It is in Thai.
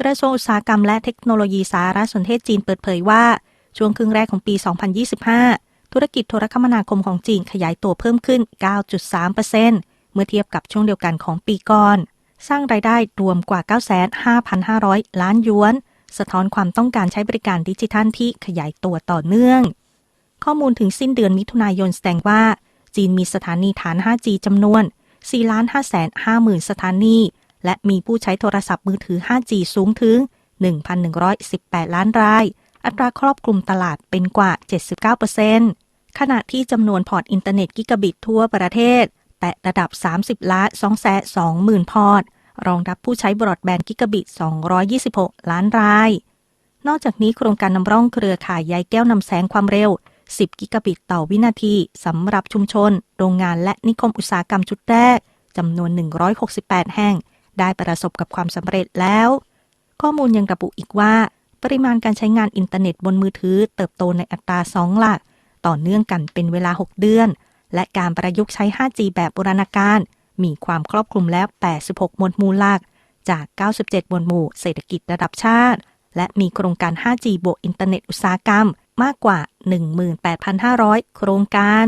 กระทรวงอุตสาหกรรมและเทคโนโลยีสารสนเทศจีนเปิดเผยว่า ช่วงครึ่งแรกของปี 2025 ธุรกิจโทรคมนาคมของจีนขยายตัวเพิ่มขึ้น 9.3%เมื่อเทียบกับช่วงเดียวกันของปีก่อน สร้างรายได้รวมกว่า 95,500 ล้านหยวน สะท้อนความต้องการใช้บริการดิจิทัลที่ขยายตัวต่อเนื่อง ข้อมูลถึงสิ้นเดือนมิถุนายนแสดงว่า จีนมีสถานีฐาน 5G จำนวน4 5 5 0 0 0 0 สถานี และมีผู้ใช้โทรศัพท์มือถือ 5G สูงถึง 1,118 ล้านราย อัตราครอบคลุมตลาดเป็นกว่า 79%ขณะที่จำนวนพอร์ตอินเทอร์เน็ตกิกะบิตทั่วประเทศ แตะระดับ 30 ล้าน2แสน20,000 พอร์ต รองรับผู้ใช้บรอดแบนด์กิกะบิต 226 ล้านราย นอกจากนี้โครงการนำร่องเครือข่ายใยแก้วนำแสงความเร็ว 10 กิกะบิตต่อวินาทีสำหรับชุมชน โรงงานและนิคมอุตสาหกรรมจุดแรกจำนวน 168 แห่ง ได้ประสบกับความสำเร็จแล้ว ข้อมูลยังระบุอีกว่า ปริมาณการใช้งานอินเทอร์เน็ตบนมือถือ เติบโตในอัตรา 2 หลัก ต่อเนื่องกันเป็นเวลา 6 เดือน และการประยุกต์ใช้ 5G แบบบูรณาการ มีความครอบคลุมแล้ว 86 หมวดหมู่หลัก จาก 97 หมวดหมู่เศรษฐกิจระดับชาติ และมีโครงการ 5G บวกอินเทอร์เน็ตอุตสาหกรรม มากกว่า 18,500 โครงการ